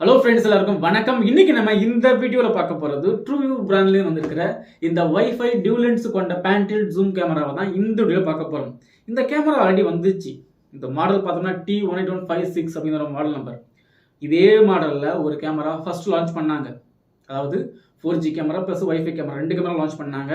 Hello friends எல்லாருக்கும் வணக்கம். இன்னைக்கு நம்ம இந்த வீடியோவில் பார்க்க போகிறது ட்ரூ பிராண்ட்லேயும் வந்திருக்கிற இந்த ஒய்ஃபை டியூலன்ஸ் கொண்ட பேண்டில் ஜூம் கேமராவை தான் இந்த வீடியோவில் பார்க்க போகிறோம் இந்த கேமரா ஆல்ரெடி வந்துச்சு. இந்த மாடல் பார்த்தோம்னா T one eight one five six அப்படிங்கிற மாடல் நம்பர் இதே மாடலில் ஒரு கேமரா ஃபர்ஸ்ட் லான்ச் பண்ணாங்க. அதாவது four G camera plus wifi camera ரெண்டு கேமரா லான்ச் பண்ணாங்க.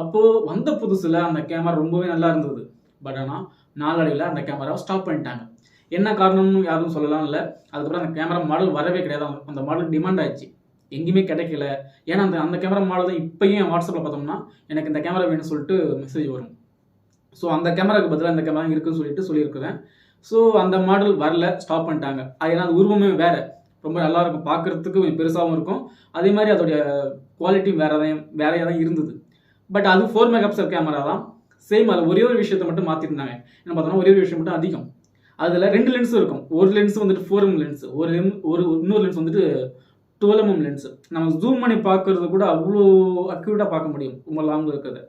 அப்போது வந்த புதுசில் அந்த கேமரா ரொம்பவே நல்லா இருந்தது. பட் ஆனால் நாளடைவில் அந்த கேமராவை ஸ்டாப் பண்ணிட்டாங்க. என்ன காரணம்னு யாரும் சொல்லலாம் இல்லை. அதுக்கப்புறம் அந்த கேமரா மாடல் வரவே கிடையாது. அந்த- மாடல் டிமாண்ட் ஆயிடுச்சு. எங்கேயுமே கிடைக்கல. ஏன்னா அந்த அந்த கேமரா மாடல் தான் என் வாட்ஸ்அப்பில் பார்த்தோம்னா எனக்கு இந்த கேமரா வேணும்னு சொல்லிட்டு மெசேஜ் வரும். ஸோ அந்த கேமராக்கு பதிலாக இந்த கேமரா இருக்குன்னு சொல்லிட்டு சொல்லியிருக்கிறேன். ஸோ அந்த மாடல் வரல. ஸ்டாப் பண்ணிட்டாங்க. அது ஏன்னா அது உருவமே வேறு. ரொம்ப நல்லா இருக்கும். பார்க்குறதுக்கு கொஞ்சம் பெருசாகவும் இருக்கும். அதே மாதிரி அதோடைய குவாலிட்டியும் வேறு தான் வேறையாக தான் இருந்தது. பட் அது ஃபோர் மெகா பிக்சல் கேமரா தான். சேம் அது ஒரே ஒரு விஷயத்தை மட்டும் மாற்றிருந்தாங்க என்ன பார்த்தோம்னா ஒரே ஒரு விஷயம் மட்டும் அதிகம். அதில் ரெண்டு லென்ஸும் இருக்கும். ஒரு லென்ஸ் வந்துட்டு ஃபோர் எம் லென்ஸ் ஒரு எம் ஒரு இன்னொரு லென்ஸ் வந்துட்டு டுவெல் எம்எம் லென்ஸ் நம்ம ஜூம் பண்ணி பார்க்கறது கூட அவ்வளோ அக்யூரேட்டாக பார்க்க முடியும். ரொம்ப லாங்கில் இருக்கிறது.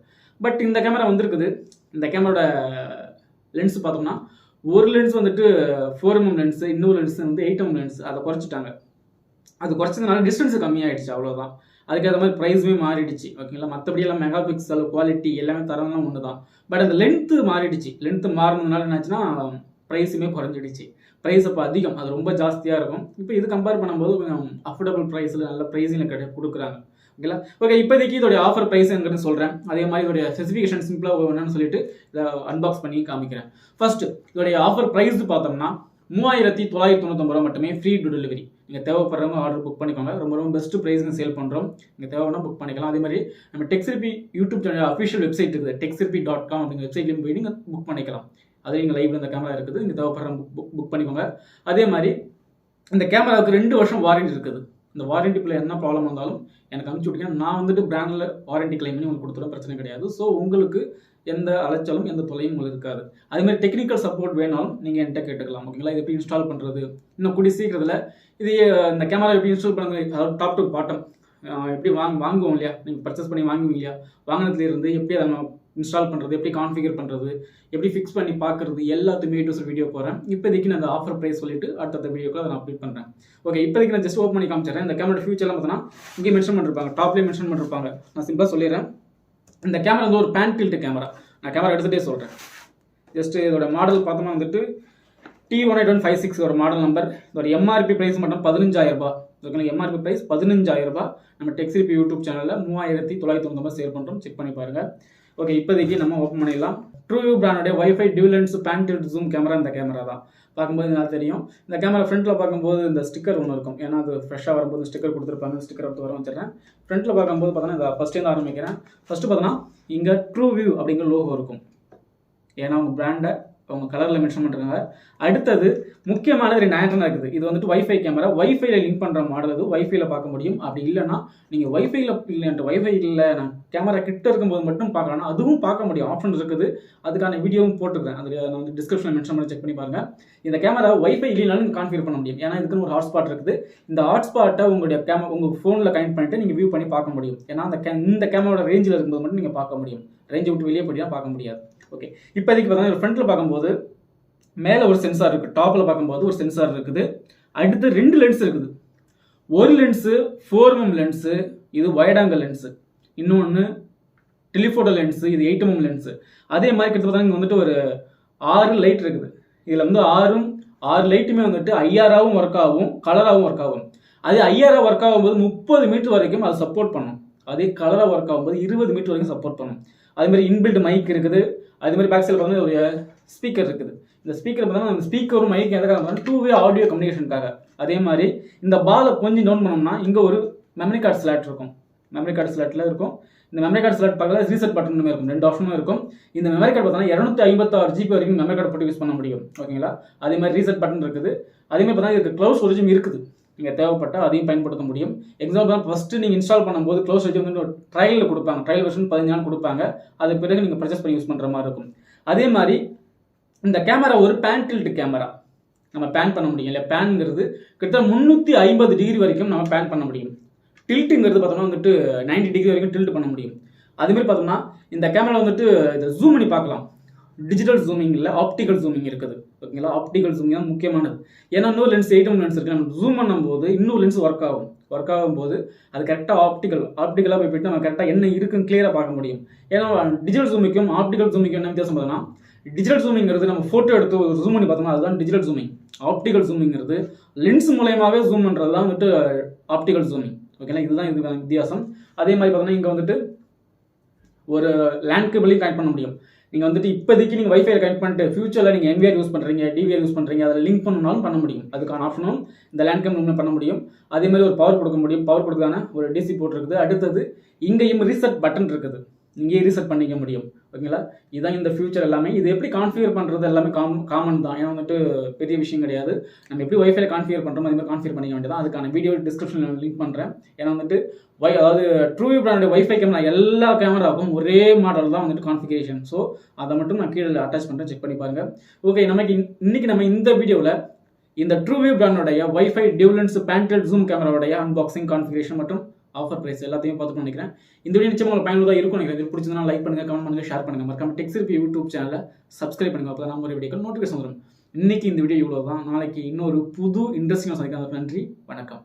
பட் இந்த கேமரா வந்திருக்குது. இந்த கேமரோட லென்ஸ் பார்த்தோம்னா ஒரு லென்ஸ் வந்துட்டு ஃபோர் எம்எம் லென்ஸ் இன்னொரு லென்ஸ் வந்து எயிட் எம் லென்ஸ் அதை குறைச்சிட்டாங்க. அது குறைச்சதுனால டிஸ்டன்ஸ் கம்மியாயிடுச்சு அவ்வளோதான் அதுக்கேற்ற மாதிரி ப்ரைஸுமே மாறிடுச்சு. ஓகேங்களா மற்றபடி எல்லாம் மெகா பிக்சல் குவாலிட்டி எல்லாமே தரம்லாம் ஒன்று தான் பட் அந்த லென்த்து மாறிடுச்சு. லென்த்து மாறினதுனால என்னாச்சுன்னா ப்ரைஸுமே குறைஞ்சிடுச்சு. ப்ரைஸ் அப்போ அதிகம். அது ரொம்ப ஜாஸ்தியாக இருக்கும். இப்போ இது கம்பேர் பண்ணும்போது கொஞ்சம் அஃபோர்டபுள் ப்ரைஸில் நல்ல ப்ரைஸில் கிடை கொடுக்குறாங்க. ஓகேங்களா ஓகே இப்போதைக்கு இதோடைய ஆஃபர் ப்ரைஸுங்கிறது சொல்கிறேன் அதே மாதிரி இதோடைய ஸ்பெசிஃபிகேஷன் சிம்பிளாக என்னன்னு சொல்லிட்டு இதை அன்பாக்ஸ் பண்ணி காமிக்கிறேன். ஃபர்ஸ்ட் இதோடைய ஆஃபர் ப்ரைஸ் பார்த்தோம்னா மூவாயிரத்தி தொள்ளாயிரத்தி தொண்ணூத்தொம்பது ரூபா மட்டுமே ஃப்ரீ டு டெலிவரி நீங்கள் தேவைப்படுறவங்க ஆர்டர் புக் பண்ணிக்கோங்க. ரொம்ப ரொம்ப பெஸ்ட் ப்ரைஸ்னு சேல் பண்ணுறோம் நீங்கள் தேவைன்னா புக் பண்ணிக்கலாம். அதே மாதிரி நம்ம டெக்ஸிருப்பி யூடியூப் சேனல் அஃபிஷியல் வெப்சைட் இருக்குது. டெக்ஸிருப்பி டாட் காம் அப்படிங்கிற வெப்சைட்லேயும் போய் நீங்கள் புக் பண்ணிக்கலாம். அது நீங்கள் லைவ்ல இந்த கேமரா இருக்குது. நீங்கள் தேவைப்படுற புக் புக் பண்ணிக்கோங்க. அதே மாதிரி இந்த கேமராவுக்கு ரெண்டு வருஷம் வாரண்டி இருக்குது. இந்த வாரண்டிக்குள்ள என்ன ப்ராப்ளம் வந்தாலும் எனக்கு அனுப்பிச்சு விட்டீங்கன்னா நான் வந்துட்டு பிராண்டில் வாரண்டி கிளைம் பண்ணி உங்களுக்கு கொடுத்துட பிரச்சனை கிடையாது. ஸோ உங்களுக்கு எந்த அலைச்சலும் எந்த தொலையும் உங்களுக்கு இருக்காது. அதுமாதிரி டெக்னிக்கல் சப்போர்ட் வேணாலும் நீங்கள் என்கிட்ட கேட்டுக்கலாம். ஓகேங்களா இது எப்படி இன்ஸ்டால் பண்ணுறது இன்னும் கூடிய சீக்கிரத்தில் இது இந்த கேமரா எப்படி இன்ஸ்டால் பண்ணுறது அதாவது டாப் டு பாட்டம் எப்படி வாங்க வாங்குவோம் இல்லையா? நீங்கள் பர்ச்சேஸ் பண்ணி வாங்குவீங்க இல்லையா? வாங்கினதுலேருந்து எப்படி அதை நம்ம இன்ஸ்டால் பண்ணுறது எப்படி கான்ஃபிகர் பண்ணுறது எப்படி ஃபிக்ஸ் பண்ணி பார்க்குறது எல்லாத்துமே டு வீடியோ போகிறேன் இப்போதைக்கு நான் அந்த ஆஃபர் ப்ரைஸ் சொல்லிட்டு அடுத்தடுத்த வீடியோக்கு அதை நான் அப்டேட் பண்ணுறேன் ஓகே இப்போதைக்கு நான் ஜஸ்ட் ஓப்பன் பண்ணி காமிச்சிடுறேன். இந்த கேமரா ஃபியூச்சர்லாம் பார்த்தோன்னா இங்கே மென்ஷன் பண்ணிருப்பாங்க. டாப்லேயே மென்ஷன் பண்ணிருப்பாங்க. நான் சிம்பிளாக சொல்லிடுறேன். இந்த கேமரா வந்து ஒரு பேன் டில்ட் கேமரா நான் கேமரா எடுத்துகிட்டே சொல்கிறேன் ஜஸ்ட்டு இதோட மாடல் பார்த்தோம்னா வந்துட்டு T one eight one five six ஒரு மாடல் நம்பர் இதோட எம்ஆர்பி ப்ரைஸ் மட்டும் பதினஞ்சாயிரரூபா ஓகேங்களா? எம்ஆர்பி ப்ரைஸ் பதினஞ்சாயிரரூபா நம்ம டெக்ஸிபி யூடியூப் சேனலில் மூவாயிரத்தி தொள்ளாயிரத்தி தொண்ணூறு சேல் பண்ணுறோம் செக் பண்ணி பாருங்கள் ஓகே இப்போதைக்கு நம்ம ஓப்பன் பண்ணிடலாம். ட்ரூ பிராண்டோடைய வைஃபை டியூலன்ஸ் பேண்டில் ஜூம் கேமரா இந்த கேமரா தான். பார்க்கும்போது நல்லா தெரியும். இந்த கேமரா ஃப்ரண்ட்டில் பார்க்கும்போது இந்த ஸ்டிக்கர் ஒன்று இருக்கும். ஏன்னா அது ஃப்ரெஷ்ஷாக வரும்போது ஸ்டிக்கர் கொடுத்துருப்பாங்க. ஸ்டிக்கர் எடுத்து வர வச்சிடறேன். ஃப்ரண்ட்டில் பார்க்கும்போது பார்த்தோன்னா இந்த ஃபஸ்ட்டேருந்து ஆரம்பிக்கிறேன். ஃபஸ்ட்டு பார்த்தோன்னா இங்கே ட்ரூ வியூ அப்படிங்கிற லோகோ இருக்கும். ஏன்னா அவங்க பிராண்டை அவங்க கலரில் மென்ஷன் பண்ணுறாங்க அடுத்தது முக்கியமான ரெண்டு ஆண்டனா இருக்குது. இது வந்துட்டு வைஃபை கேமரா ஒய்ஃபைல லிங்க் பண்ணுற மாடல் அது. ஒய்ஃபைல பார்க்க முடியும். அப்படி இல்லைன்னா நீங்கள் ஒய்ஃபைல இல்லைன்ட்டு ஒய்ஃபை இல்லை நான் கேமரா கிட்ட இருக்கும்போது மட்டும் பார்க்கலாம் அதுவும் பார்க்க முடியும். ஆப்ஷன் இருக்குது. அதுக்கான வீடியோவும் போட்டுருக்கேன் அதில் நான் வந்து டிஸ்கிரிப்ஷனில் மென்ஷன் பண்ணி செக் பண்ணி பாருங்கள் இந்த கேமரா ஒய்ஃபை இல்லைனாலும் கான்ஃபிகர் பண்ண முடியும். ஏன்னா இதுக்குன்னு ஒரு ஹாட்ஸ்பாட் இருக்குது. இந்த ஹாட்ஸ்பாட்டை உங்களுடைய கேமரா உங்கள் ஃபோனில் கனெக்ட் பண்ணிட்டு நீங்கள் வியூ பண்ணி பார்க்க முடியும். ஏன்னா அந்த கே இந்த கேமராவோட ரேஞ்சில் இருக்கும்போது மட்டும் நீங்கள் பார்க்க முடியும். ரேஞ்சை விட்டு வெளியே போயிட்டா பார்க்க முடியாது. ஓகே இப்போதைக்கு பார்த்தீங்கன்னா ஃப்ரண்ட்டில் பார்க்கும்போது மேலே ஒரு சென்சார் இருக்குது டாப்பில் பார்க்கும்போது ஒரு சென்சார் இருக்குது. அடுத்து ரெண்டு லென்ஸ் இருக்குது. ஒரு லென்ஸு ஃபோர் எம் லென்ஸு இது வைடாங்கல் லென்ஸு இன்னொன்று டெலிஃபோட்டோ லென்ஸு இது எயிட் லென்ஸு mm அதே மாதிரி கிட்டத்தட்ட இங்கே வந்துட்டு ஒரு ஆறு லைட் இருக்குது. இதில் வந்து ஆறும் ஆறு லைட்டுமே வந்துட்டு ஐஆராவும் ஒர்க் ஆகும் கலராகவும் ஒர்க் ஆகும். அதே ஐஆரா ஒர்க் ஆகும்போது முப்பது மீட்டர் வரைக்கும் அது சப்போர்ட் பண்ணும். அதே கலராக ஒர்க் ஆகும்போது இருபது மீட்டர் வரைக்கும் சப்போர்ட் பண்ணும். அதே மாதிரி இன்பில்ட் மைக் இருக்குது. அதே மாதிரி பேக் சைடில் பார்த்தீங்கன்னா ஒரு ஸ்பீக்கர் இருக்குது. இந்த ஸ்பீக்கர் பார்த்தீங்கன்னா அந்த ஸ்பீக்கரும் மைக் எதுக்காக டூ வே ஆடியோ கம்யூனிகேஷனுக்காக அதே மாதிரி இந்த பாலை கொஞ்சம் டவுன் பண்ணோம்னா இங்கே ஒரு மெமரி கார்டு ஸ்லாட் இருக்கும். மெமரி கார்டு ஸ்லாட்டில் இருக்கும். இந்த மெமரி கார்டு ஸ்லாட் பக்கத்தில் ரீசெட் பட்டனுமே இருக்கும். ரெண்டு ஆப்ஷனும் இருக்கும். இந்த மெமரி கார்டு பார்த்தீங்கன்னா இரநூத்தி ஐம்பத்தாறு ஜிபி வரைக்கும் மெமரி கார்டு போட்டு யூஸ் பண்ண முடியும். ஓகேங்களா அதே மாதிரி ரீசெட் பட்டன் இருக்குது. அதே மாதிரி பார்த்தீங்கன்னா இதுக்கு க்ளவுஸ் ஒரிஜின் இருக்குது. நீங்கள் தேவைப்பட்டால் அதையும் பயன்படுத்த முடியும். எக்ஸாம்பிள் ஃபஸ்ட்டு நீங்கள் இன்ஸ்டால் பண்ணும்போது க்ளோஸ் வச்சு வந்து ட்ரையலில் கொடுப்பாங்க. ட்ரையல் வெர்ஷன் பதினஞ்சு நாள் கொடுப்பாங்க. அது பிறகு நீங்கள் பர்ச்சேஸ் பண்ணி யூஸ் பண்ணுற மாதிரி இருக்கும். அதே மாதிரி இந்த கேமரா ஒரு பேன் டில்ட் கேமரா நம்ம பேன் பண்ண முடியும் இல்லை பேனுங்கிறது கிட்டத்தட்ட முந்நூற்றி ஐம்பது டிகிரி வரைக்கும் நம்ம பேன் பண்ண முடியும். டில்ட்டுங்கிறது பார்த்தோம்னா வந்துட்டு 90 டிகிரி வரைக்கும் டில்ட் பண்ண முடியும். அதுமாரி பார்த்தோம்னா இந்த கேமரா வந்துட்டு இதை ஜூம் பண்ணி பார்க்கலாம். டிஜிட்டல் ஜூமிங் இல்லை ஆப்டிகல் ஜூமிங் இருக்குது. ஓகேங்களா? ஆப்டிகல் ஜூமிங் தான் முக்கியமானது. ஏன்னா இன்னொரு லென்ஸ் எயிட் லென்ஸ் இருக்குது நம்ம ஜூம் பண்ணும்போது இன்னொரு லென்ஸ் ஒர்க் ஆகும். ஒர்க் ஆகும்போது அது கரெக்டாக ஆப்டிக்கல் ஆப்டிக்கலாக போய் போயிட்டு நம்ம கரெக்டாக என்ன இருக்குன்னு கிளியராக பார்க்க முடியும். ஏன்னா டிஜிட்டல் ஜூமிக்கும் ஆப்டிகல் ஜூமிக்கும் என்ன வித்தியாசம் பார்த்தோம்னா டிஜிட்டல் ஜூமிங்கிறது நம்ம ஃபோட்டோ எடுத்து ஒரு ஜூம் பண்ணி பார்த்தோம்னா அதுதான் டிஜிட்டல் ஜூமிங் ஆப்டிகல் ஜூமிங்கிறது லென்ஸ் மூலயமாவே ஜூம் பண்ணுறது தான் வந்துட்டு ஆப்டிக்கல் ஜூமிங் ஓகேங்களா? இதுதான் இது வித்தியாசம். அதே மாதிரி பார்த்தோம்னா இங்கே வந்துட்டு ஒரு லேண்ட் கேபிளையும் கனெக்ட் பண்ண முடியும். நீங்கள் வந்துட்டு இப்போதைக்கு நீங்கள் வைஃபை கனெக்ட் பண்ணிட்டு ஃபியூச்சரில் நீங்கள் என்விஆர் யூஸ் பண்ணுறீங்க டிவிஆர் யூஸ் பண்ணுறீங்க அதில் லிங்க் பண்ணணும்னாலும் பண்ண முடியும். அதுக்கான ஆப்ஷனும் இந்த லேண்ட் கேபிள் பண்ண முடியும். அதே மாதிரி ஒரு பவர் கொடுக்க முடியும். பவர் கொடுக்கான ஒரு டிசி போர்ட் இருக்குது அடுத்தது இங்கேயும் ரீசெட் பட்டன் இருக்குது. இங்கேயே ரீசெட் பண்ணிக்க முடியும். ஓகேங்களா? இதுதான் இந்த ஃபியூச்சர் எல்லாமே. இது எப்படி கான்ஃபிகர் பண்ணுறது எல்லாமே காம் காமன் தான். ஏன்னா வந்துட்டு பெரிய விஷயம் கிடையாது. நம்ம எப்படி வைஃபை கான்ஃபிகர் பண்ணுறோமோ அதே மாதிரி கான்ஃபிகர் பண்ணிக்க வேண்டியதான் அதுக்கான வீடியோ டிஸ்கிரிப்ஷனில் லிங்க் பண்ணுறேன் ஏன்னா வந்துட்டு வை அதாவது ட்ரூ பிராண்டோட வைஃபை கேமரா எல்லா கேமராவுக்கும் ஒரே மாடல் தான் வந்துட்டு கான்ஃபிகரேஷன் ஸோ அதை மட்டும் நான் கீழே அட்டாச் பண்ணுறேன் செக் பண்ணி பாருங்கள் ஓகே நமக்கு இன்- இன்னைக்கு நம்ம இந்த வீடியோவில் இந்த ட்ரூவியூ பிராண்டோடைய வைஃபை டியூலன்ஸ் பேண்டல் ஜூம் கேமராவுடைய அன்பாக்சிங் கான்ஃபிகரேஷன் மற்றும் ஆஃபர் ப்ரைஸ் எல்லாத்தையும் பார்த்துட்டு நினைக்கிறேன். இந்த வீடியோ நிச்சயமாக உங்களுக்கு பயனுள்ளதாக இருக்கும் நினைக்கிறேன். இது பிடிச்சதுனா லைக் பண்ணுங்கள் கமெண்ட் பண்ணுங்கள் ஷேர் பண்ணுங்கள் மறக்காம டெக்ஸ் இருப்பி யூடியூப் சேனலில் சப்ஸ்கிரைப் பண்ணுங்கள் அப்போ நம்ம ஒரு வீடியோக்கு நோட்டிஃபிகேஷன் வரும் இன்னைக்கு இந்த வீடியோ இவ்வளோ தான் நாளைக்கு இன்னொரு புது இன்ட்ரெஸ்டிங்காக சந்திக்கிறேன் நன்றி வணக்கம்.